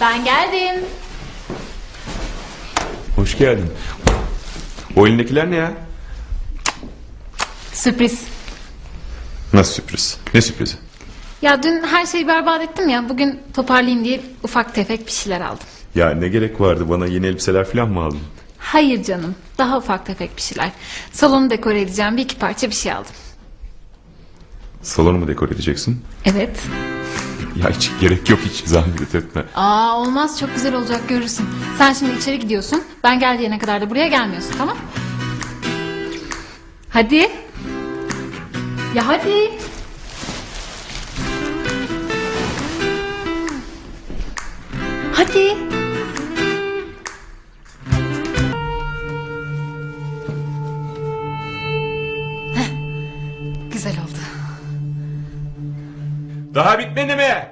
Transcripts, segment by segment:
Ben geldim. Hoş geldin. O elindekiler ne ya? Sürpriz. Nasıl sürpriz? Ne sürprizi? Ya dün her şeyi berbat ettim ya. Bugün toparlayayım diye ufak tefek bir şeyler aldım. Ya ne gerek vardı bana yeni elbiseler falan mı aldın? Hayır canım. Daha ufak tefek bir şeyler. Salonu dekore edeceğim. Bir iki parça bir şey aldım. Salonu mu dekor edeceksin? Evet. Ya hiç gerek yok hiç zahmet etme. Aa olmaz çok güzel olacak görürsün. Sen şimdi içeri gidiyorsun. Ben gel diyene kadar da buraya gelmiyorsun tamam? Hadi. Ya hadi. Hadi. Heh, Güzel oldu. Daha bitmedi mi?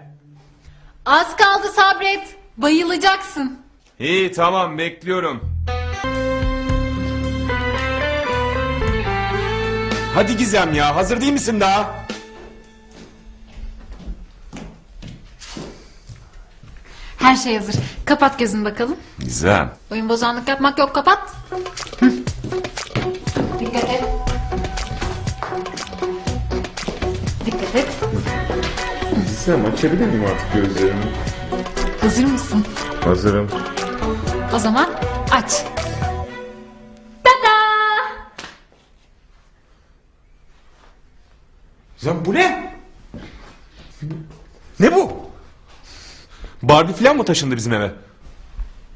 Az kaldı sabret. Bayılacaksın. İyi tamam bekliyorum. Hadi Gizem ya hazır değil misin daha? Her şey hazır. Kapat gözünü bakalım. Gizem. Oyun bozanlık yapmak yok kapat. Hı. Gizem açabilir miyim artık gözlerimi? Hazır mısın? Hazırım. O zaman aç. Tada! Gizem bu ne? Ne bu? Barbie falan mı taşındı bizim eve?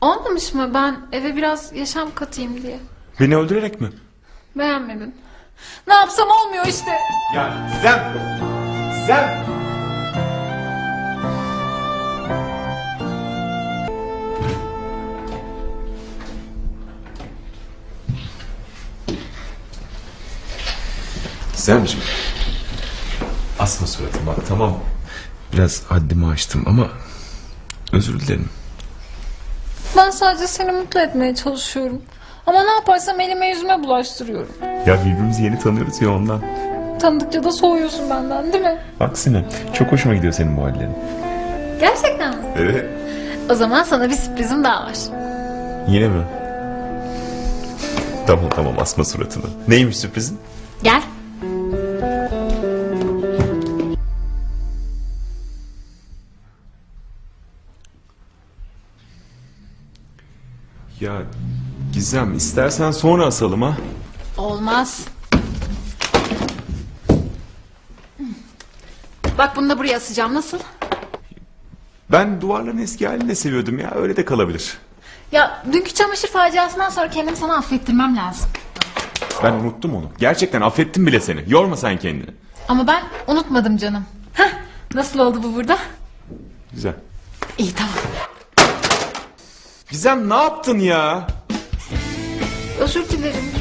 Olmamış mı ben eve biraz yaşam katayım diye. Beni öldürerek mi? Beğenmedin. Ne yapsam olmuyor işte. Ya Gizem! Gizem! Gizemciğim. Asma suratım bak tamam. Biraz haddimi aştım ama özür dilerim. Ben sadece seni mutlu etmeye çalışıyorum. Ama ne yaparsam elime yüzüme bulaştırıyorum. Ya birbirimizi yeni tanıyoruz ya ondan. Tanıdıkça da soğuyorsun benden değil mi? Aksine çok hoşuma gidiyor senin bu hallerin. Gerçekten mi? Evet. O zaman sana bir sürprizim daha var. Yine mi? Tamam tamam asma suratını. Neymiş sürprizin? Gel. Ya Gizem istersen sonra asalım ha. Olmaz. Bak bunu da buraya asacağım nasıl? Ben duvarların eski halini de seviyordum ya öyle de kalabilir. Ya dünkü çamaşır faciasından sonra kendimi sana affettirmem lazım. Ben unuttum onu. Gerçekten affettim bile seni. Yorma sen kendini. Ama ben unutmadım canım. Heh, nasıl oldu bu burada? Güzel. İyi tamam. Gizem ne yaptın ya? Özür dilerim.